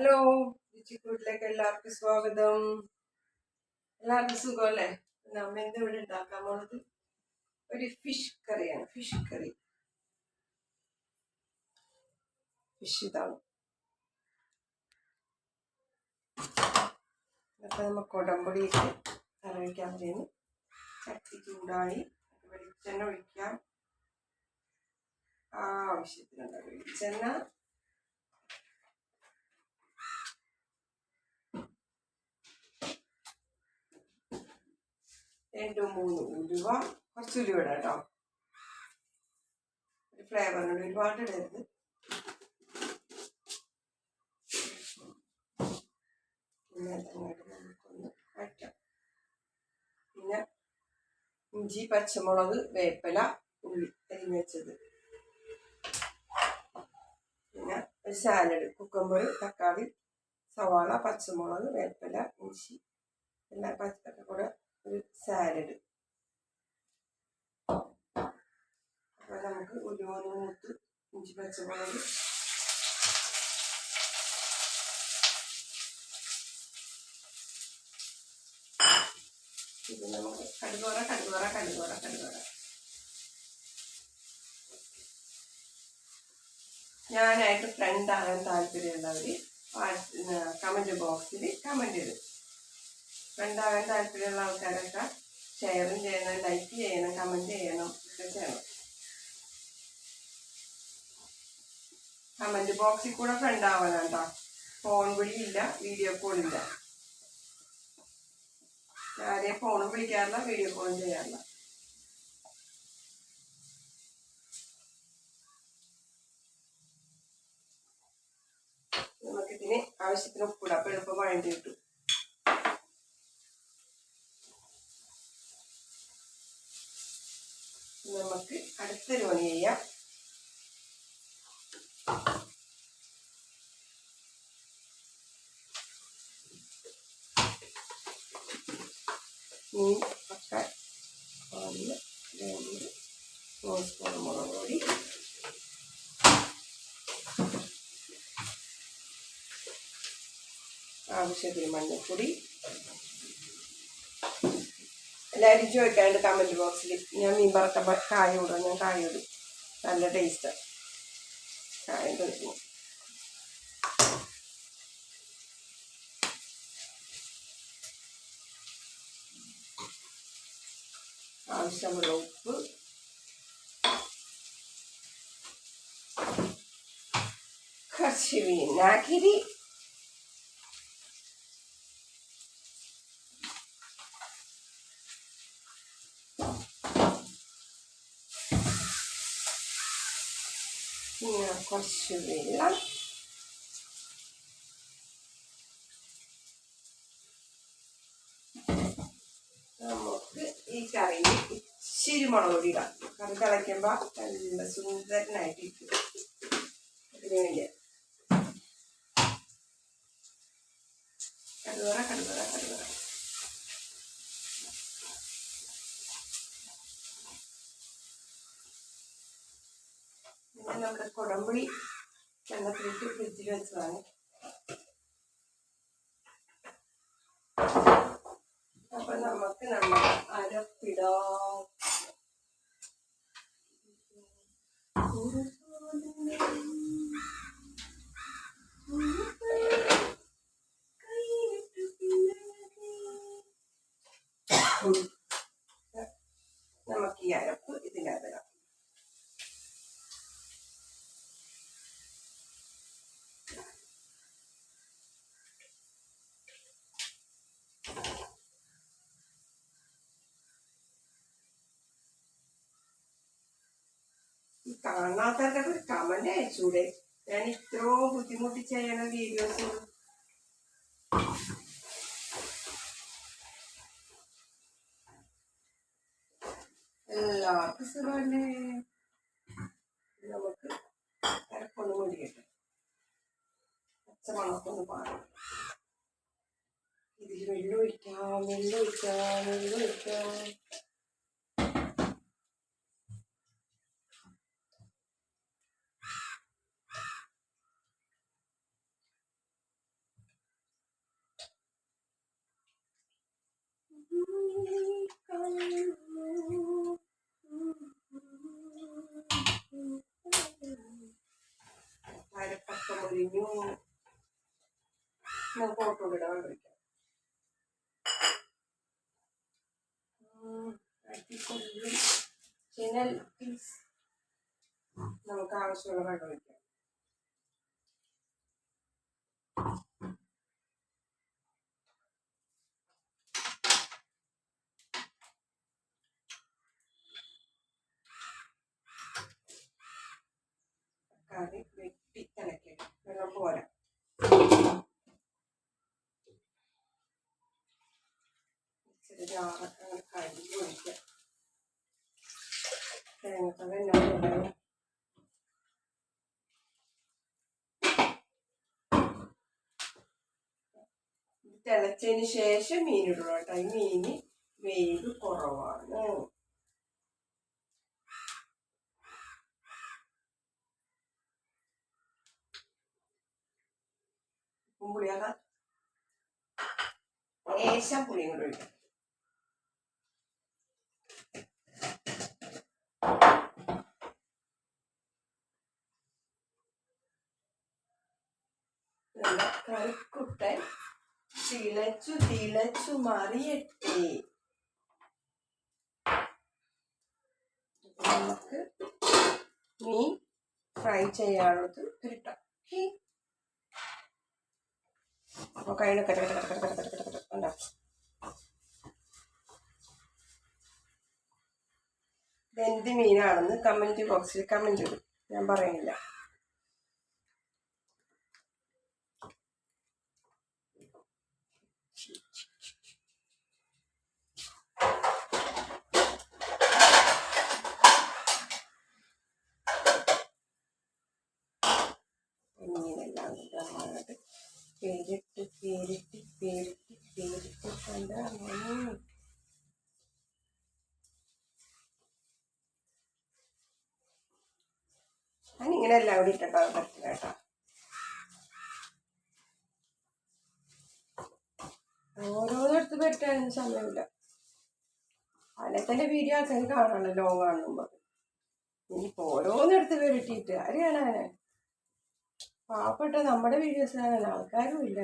Hello രുചിക്കൂട്ടിലേക്ക് എല്ലാവർക്കും സ്വാഗതം. എല്ലാവർക്കും സുഖമല്ലേ? അമ്മ എന്ത് ഇവിടെ ഉണ്ടാക്കാൻ പോണത്? ഒരു ഫിഷ് കറിയാണ് ഫിഷ് കറി. ഫിഷ് ഇതാണ്. അപ്പൊ നമ്മ കൊടമ്പൊടിയിട്ട് കറിവയ്ക്കാൻ പറ്റുന്നു ചട്ടി ചൂടായി വെളിച്ചെണ്ണ ഒഴിക്കാം. ആവശ്യത്തിനുള്ള വെളിച്ചെണ്ണ രണ്ട് മൂന്ന് ഉലുവ കുറച്ച് ഉലുവ ഇടാം കേട്ടോ ഒരു ഫ്ലേവറിനോട് ഒരുപാട് ഇടരുത്. പിന്നെ ഇഞ്ചി പച്ചമുളക് വേപ്പില ഉള്ളി അരിഞ്ഞ് വെച്ചത്. പിന്നെ ഒരു സാലഡ് കുക്കമ്പർ തക്കാളി സവാള പച്ചമുളക് വേപ്പില ഇഞ്ചി എല്ലാം പച്ചക്കൂടെ കൂടെ ഒരു സാലഡ് അപ്പോൾ നമുക്ക് ഉലുവ മൂത്ത് ഇഞ്ചി പച്ചമുളക്. ഇത് നമുക്ക് കടുകോറ കടുകോറ കടുകോറ കടുകോറ ഞാനായിട്ട് ഫ്രണ്ട് ആകാൻ താല്പര്യമുള്ളവർ കമന്റ് ബോക്സിൽ കമന്റ് ഇടും. ഫ്രണ്ട് ആകാൻ താല്പര്യമുള്ള ആൾക്കാരൊക്കെ ഷെയറും ചെയ്യണം ലൈക്ക് ചെയ്യണം കമന്റ് ചെയ്യണം ഒക്കെ ചെയ്യണം. കമന്റ് ബോക്സിൽ കൂടെ ഫ്രണ്ട് ആവാനാണ് കേട്ടോ ഫോൺ വിളിയില്ല വീഡിയോ കോളില്ല ആരെയും ഫോണും വിളിക്കാറില്ല വീഡിയോ കോളും ചെയ്യാറില്ല. നമുക്കിതിന് ആവശ്യത്തിന് ഉപ്പിടാം. അപ്പം എളുപ്പം വഴണ്ടി കിട്ടും. അടുത്തൊരു പണി ചെയ്യാം. മീൻ ഒക്കെ ഒന്ന് രണ്ട് മൂന്ന് സ്പൂൺ മുളക് പൊടി. ആവശ്യത്തിന് മഞ്ഞൾപ്പൊടി. എല്ലാവരും ചോദിക്കാണ്ട് കമന്റ് ബോക്സിൽ ഞാൻ മീൻ വറുത്ത കായ ഇടും ഞാൻ കായ ഇടും. നല്ല ടേസ്റ്റാണ് കായ കഴിക്കും ആവശ്യമുള്ള ഉപ്പ്. കുറച്ച് വിനാഗിരി പിന്നെ കുറച്ച് നമുക്ക് ഈ കറിയിൽ ഇച്ചിരി മുളക് പൊടി ഇടാം കറി തിളയ്ക്കുമ്പോൾ നല്ല സുന്ദരനായിട്ടിരിക്കും അതിന് വേണ്ടി കടുവറ കടുവറ കടുവറ. പിന്നെ നമ്മുടെ കുടംപുളി വെള്ളത്തിലിട്ട് ഫ്രിഡ്ജിൽ വെച്ചതാണ്. അപ്പൊ നമുക്ക് നമ്മൾ അരപ്പിടാം. നമുക്ക് ഈ കാണാത്തവരുടെ ഒരു കമന്റ് അയച്ചൂടെ? ഞാൻ ഇത്രയോ ബുദ്ധിമുട്ടി ചെയ്യണ വീഡിയോസ്. എല്ലാവർക്കും സുഖമല്ലേ? നമുക്ക് അരപ്പൊന്ന് മുടിക്കട്ടെ പച്ചമണക്കൊന്ന് പാടും. ഇതിൽ വെള്ളം ഒഴിക്കാം വെള്ളം ഒഴിക്കാം വെള്ളം ഒഴിക്കാം. നമുക്ക് ആവശ്യമുള്ള വെള്ളം കറി വെട്ടി തിളക്കിയിട്ട് വെള്ളം പോരാ ഇച്ചിരി ജാറൊക്കെ അങ്ങനെ കഴുകി ഒഴിക്കാം തേങ്ങക്കൊക്കെ എന്നോട് തിളച്ചതിന് ശേഷം മീൻ ഇടണം കേട്ടോ. ഈ മീന് വേവ് കുറവാണ്. ഉപ്പും പുളിയാകാം ലേശം പുളിയും കൂടെ ഒഴിക്കാം. കറിക്കുട്ടൻ തിളച്ചു തിളച്ചു മറിയട്ടെ നമുക്ക് മീൻ ഫ്രൈ ചെയ്യാനുള്ളത് കിട്ടാം അപ്പോൾ കയ്യിൽ കട്ട കട്ട കട്ട കട്ട കട്ട ഇതെന്ത് മീനാണെന്ന് കമന്റ് ബോക്സിൽ കമന്റ് ഇടും. ഞാൻ പറയുന്നില്ല മീനെല്ലാം നന്നായിട്ട് പേരിട്ട് പേരിട്ട് പേരിട്ട് പേരിട്ട് കൊണ്ടാണ് ഞാൻ ഇങ്ങനെ എല്ലാം കൂടി ഇട്ടിട്ടോ പറ്റില്ല കേട്ടോ. ഓരോന്നെടുത്ത് പറ്റാനും സമയമില്ല. അനത്തന്റെ വീഡിയോ ആൾക്കാർ കാണാണല്ലോ ലോങ് കാണുമ്പോൾ ഇനിയിപ്പോ ഓരോന്നെടുത്ത് വരട്ടിയിട്ട് കാണാനാ പാവപ്പെട്ട നമ്മുടെ വീഡിയോസ് കാണാൻ ആൾക്കാരും ഇല്ല.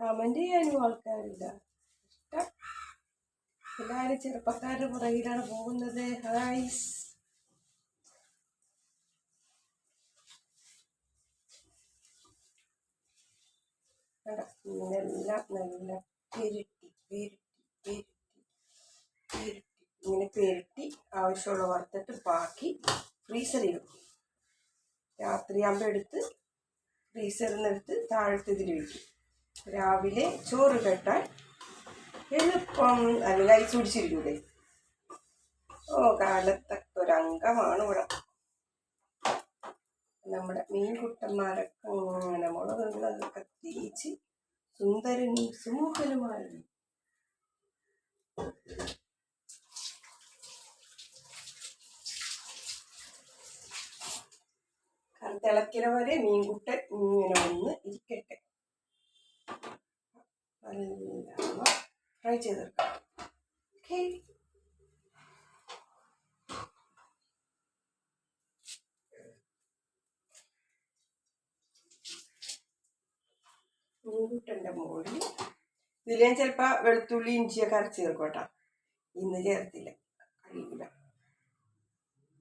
കമന്റ് ചെയ്യാനും ആൾക്കാരില്ല. ഇഷ്ടം. എല്ലാവരും ചെറുപ്പക്കാരുടെ പുറകിലാണ് പോകുന്നത്. ഹായ്സ് കണ്ടോ? നല്ല പെരുട്ടി പെരുട്ടി പെരുട്ടി പെരുട്ടി. ഇങ്ങനെ പെരുട്ടി ആവശ്യമുള്ള വറുത്തിട്ട് ബാക്കി ഫ്രീസറിൽ വെക്കും. രാത്രിയാകുമ്പോൾ എടുത്ത് ഫ്രീസറിൽ നിന്ന് എടുത്ത് താഴത്തെ ഇതിൽ വയ്ക്കും രാവിലെ ചോറ് കെട്ടാൻ എളുപ്പം അല്ലെങ്കിൽ അരിച്ചുപിടിച്ചിരിക്കൂടെ ഓ കാലത്തൊക്കെ ഒരു ഇവിടെ. നമ്മുടെ മീൻകുട്ടന്മാരൊക്കെ അങ്ങനെ മുളകുകളൊക്കെ തേച്ച് സുന്ദരനും സുമൂഹനുമായി തിളക്കിന വരെ മീൻകുട്ടൻ ഇങ്ങനെ ഒന്ന് ഇരിക്കട്ടെ. നല്ല ഫ്രൈ ചെയ്തെടുക്കാം ഓക്കെ മീൻകുട്ടന്റെ മുകളിൽ ഇതിൽ ഞാൻ ചിലപ്പോൾ വെളുത്തുള്ളി ഇഞ്ചിയൊക്കെ അരച്ച് ചേർക്കോട്ടാ ഇന്ന് ചേർത്തില്ല. കഴിയില്ല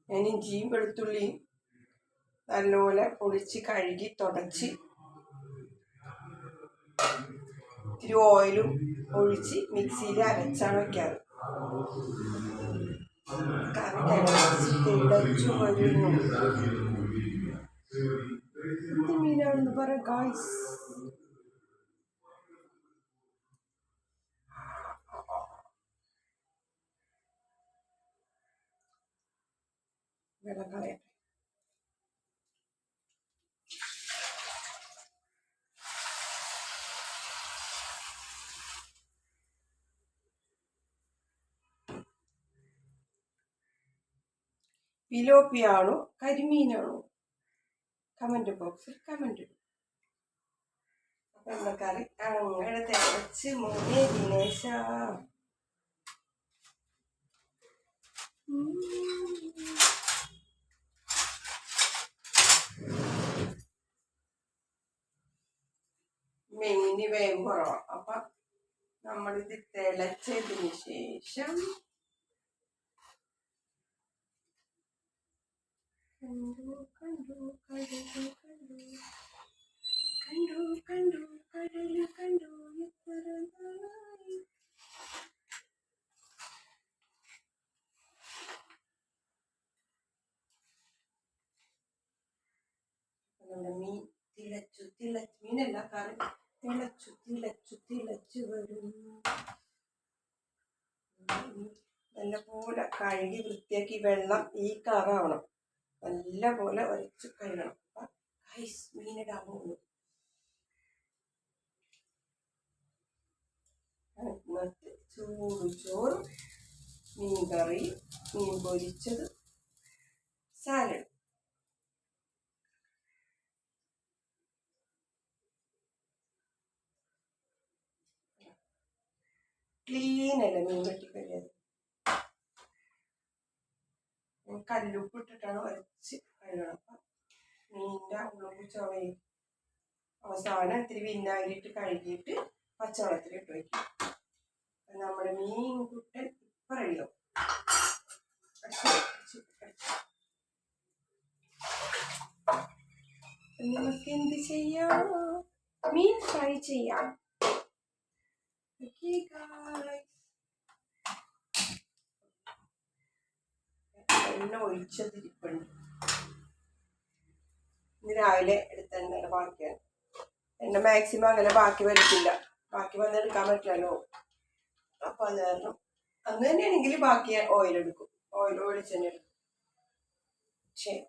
ഞാൻ ഇഞ്ചിയും വെളുത്തുള്ളിയും നല്ലപോലെ പൊളിച്ച് കഴുകി തുടച്ച് ഇത്തിരി ഓയിലും ഒഴിച്ച് മിക്സിയിൽ അരച്ചാണ് വെക്കാറ്. കറി തിളച്ച് തിളച്ചു വരുന്നു മീനാണെന്ന് പറയാം ഗായ്സ് വെള്ളം കളയട്ടെ പിലോപ്പിയാണോ കരിമീനാണോ കമന്റ് ബോക്സിൽ കമന്റ് ഇടും. അപ്പം നമ്മുടെ കറി അങ്ങനെ തിളച്ച് മോനെ ദിനേശ മെയിന് വേഗം കുറവാണ് അപ്പൊ നമ്മളിത് തിളച്ചതിന് ശേഷം കണ്ടു കണ്ടു കടലു കണ്ടു. കണ്ടു കണ്ടു കണ്ടു എത്ര നാളായി. നമ്മുടെ മീൻ തിളച്ചു തിളച്ചു. മീനല്ല കറി. തിളച്ചു തിളച്ചു തിളച്ചു വരും. നല്ലപോലെ കഴുകി വൃത്തിയാക്കി വെള്ളം ഈ കറാവണം. നല്ലപോലെ ഒരച്ച് കഴുകണം. ഐസ് മീനിടാൻ പോകുന്നു. ചൂട് ചോറും മീൻ കറി മീൻ പൊരിച്ചത് സാലഡ് ക്ലീൻ അല്ല മീൻ വെട്ടിക്കഴിഞ്ഞത്? കല്ലുപ്പ് ഇട്ടിട്ടാണ് വരച്ച് കഴുകണം അപ്പം മീനിന്റെ ഉള്ളുപ്പ് ചുവയും അവസാനം ഇത്തിരി വിനാഗിരിട്ട് കഴുകിയിട്ട് പച്ചവെള്ളത്തിൽ ഇട്ട് വയ്ക്കും. നമ്മുടെ മീൻ കുട്ടൻ ഇപ്പം റെഡിയാവും നമുക്ക് എന്ത് ചെയ്യാം? മീൻ ഫ്രൈ ചെയ്യാം. Okay, guys. എണ്ണ ഒഴിച്ചതിരിപ്പുണ്ട്. ഇന്ന് രാവിലെ എടുത്ത എണ്ണയുടെ ബാക്കിയാണ്. എണ്ണ മാക്സിമം അങ്ങനെ ബാക്കി വരത്തില്ല. ബാക്കി വന്നെടുക്കാൻ പറ്റുമല്ലോ അപ്പൊ അത് കാരണം അന്ന് തന്നെയാണെങ്കിൽ ബാക്കി ഓയിൽ എടുക്കും. ഓയിൽ വെളിച്ചെണ്ണ എടുക്കും. ശരി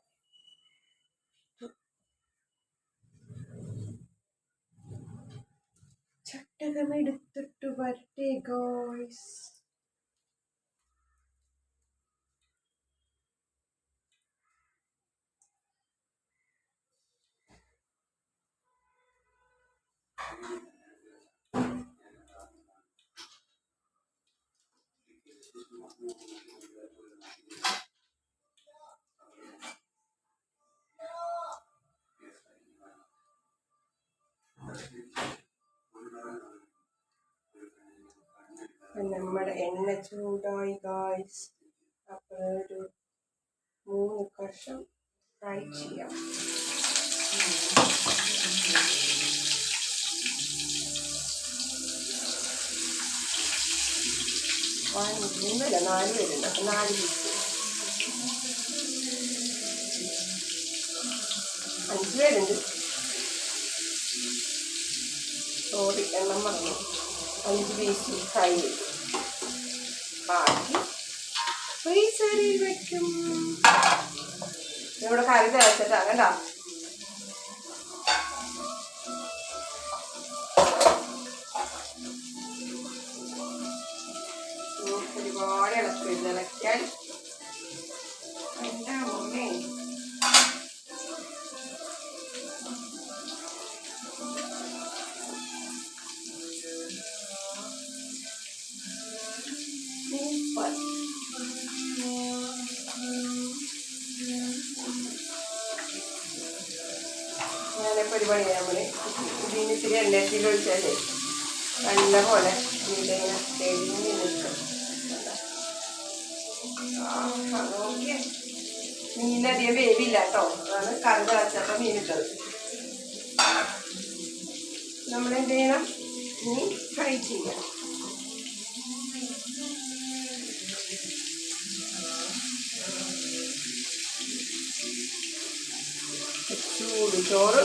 ചട്ടകമെടുത്തിട്ട് വരട്ടെ ഗോയ്സ് നമ്മുടെ എണ്ണ ചൂടായി ഗായ്സ് അപ്പോൾ ഒരു മൂന്ന് കഷം ഫ്രൈ ചെയ്യാം. മൂന്നല്ല നാല് പേരുണ്ട് അപ്പം നാല് പീസ് അഞ്ച് പേരുണ്ട്. സോറി എണ്ണം പറഞ്ഞു അഞ്ച് പീസ് ഫ്രൈ ചെയ്തു ബാക്കി. ഫ്രീസറിൽ വെക്കും ഇവിടെ കറി തിളച്ചിട്ടാ കേട്ടോ ഒരുപാട് ഇളക്കി ഇളക്കിയാൽ എണ്ണത്തിൽ നല്ല പോലെ ഇതിങ്ങനെ തെളിഞ്ഞ് നിൽക്കും. നോക്കിയേ. മീനധികം വേവില്ല കേട്ടോ. അതാണ് കറി തിളച്ചപ്പോൾ മീൻ ഇട്ടത് നമ്മൾ എന്ത് ചെയ്യണം? ഇനി ഫ്രൈ ചെയ്യാം. ചൂട് ചോറ്.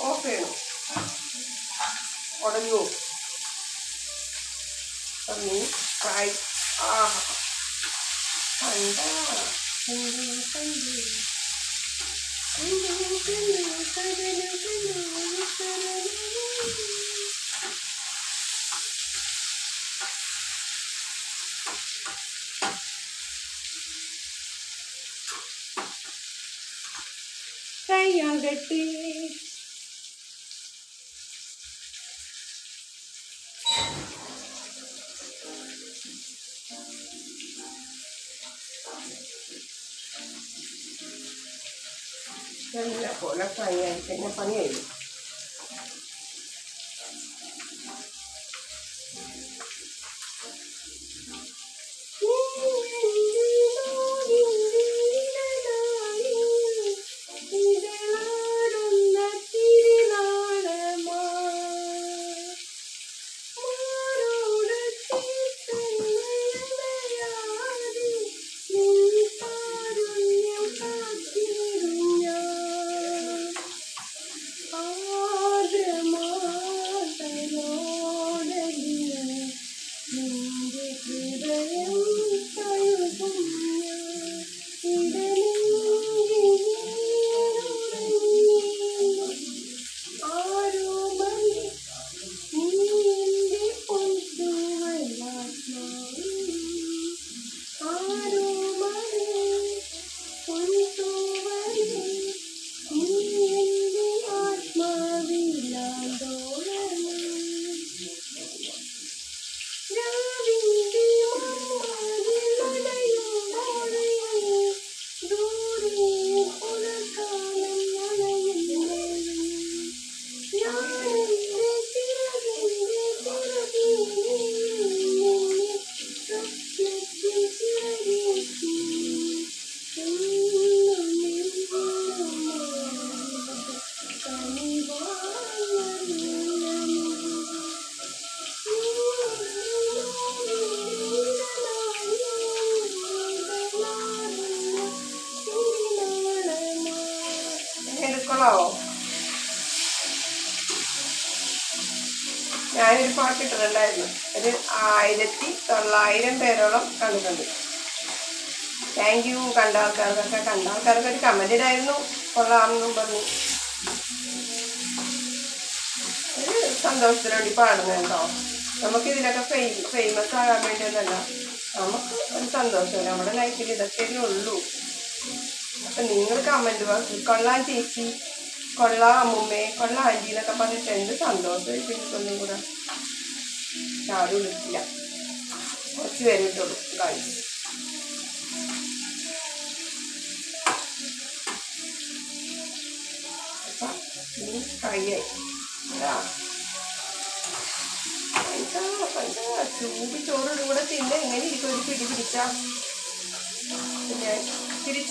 ഓഫ് ചെയ്യണം ഉടഞ്ഞു പോകും. അപ്പം മീൻ ഫ്രൈ ആ കണ്ട കണ്ടു കണ്ടു കണ്ടു കണ്ടു കടലു കണ്ടു കടലു കൈയാകട്ടെ 天天喝，天天放盐，天天放酱油。തൊള്ളായിരം പേരോളം കണ്ടിട്ടുണ്ട്. താങ്ക് യു കണ്ട ആൾക്കാർക്കൊക്കെ കണ്ട ആൾക്കാർക്ക് ഒരു കമന്റ് കൊള്ളാമെന്നും പറഞ്ഞു. ഒരു സന്തോഷത്തിന് വേണ്ടി പാടുന്നത് കേട്ടോ. നമുക്ക് ഇതിനൊക്കെ ഫെയിം ഫേമസ് ആകാൻ വേണ്ടിയൊന്നല്ല. നമുക്ക് ഒരു സന്തോഷം നമ്മുടെ ലൈഫിൽ ഇതൊക്കെ ഉള്ളൂ. അപ്പം നിങ്ങൾ കമന്റ് ബോക്സിൽ കൊള്ളാൻ ചേച്ചി കൊള്ളാം അമ്മുമ്മേ കൊള്ളാം ആന്റി എന്നൊക്കെ പറഞ്ഞിട്ട് എന്ത് സന്തോഷം ഇപ്പം എനിക്കൊന്നും കൂടെ. ആരും വിളിക്കില്ല. കുറച്ച് പേര് കിട്ടുള്ളൂ ഗായ്സ് അപ്പൊ ഇനി ഫ്രൈ ആയി. ഇതാ. പൈസ പൈസ ചൂട് ചോറ് കൂടെ തിന്നെ എങ്ങനെ ഇരിക്കും? ഒരു പിടി പിടിച്ചാ. പിന്നെ ഇത്തിരി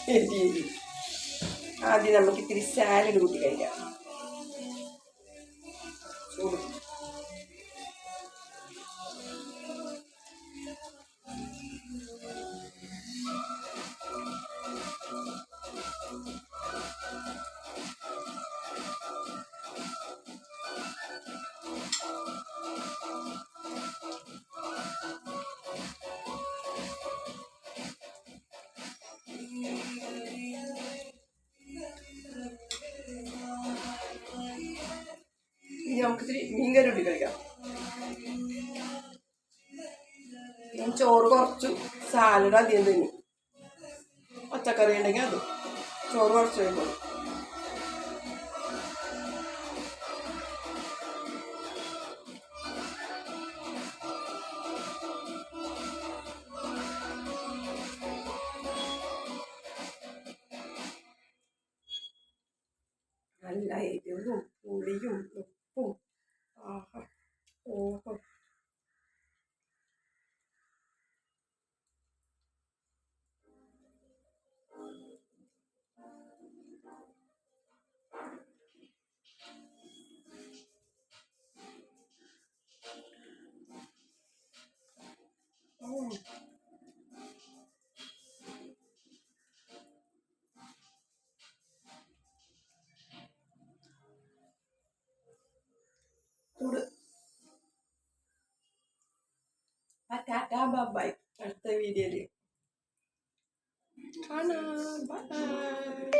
ശരി ആദ്യം നമുക്ക് ഇത്തിരി സാലഡ് കൂട്ടി കഴിക്കാം. നമുക്ക് ഇത്തിരി മീൻകറി കൂട്ടി കഴിക്കാം. ഞാൻ ചോറ് കുറച്ചു സാലഡ് അധികം തിന്നു. പച്ചക്കറി ഉണ്ടെങ്കിൽ അതും. ചോറ് കുറച്ച് കഴിക്കും ടാറ്റ ബൈ അടുത്ത വീഡിയോയിൽ കാണാം ബൈ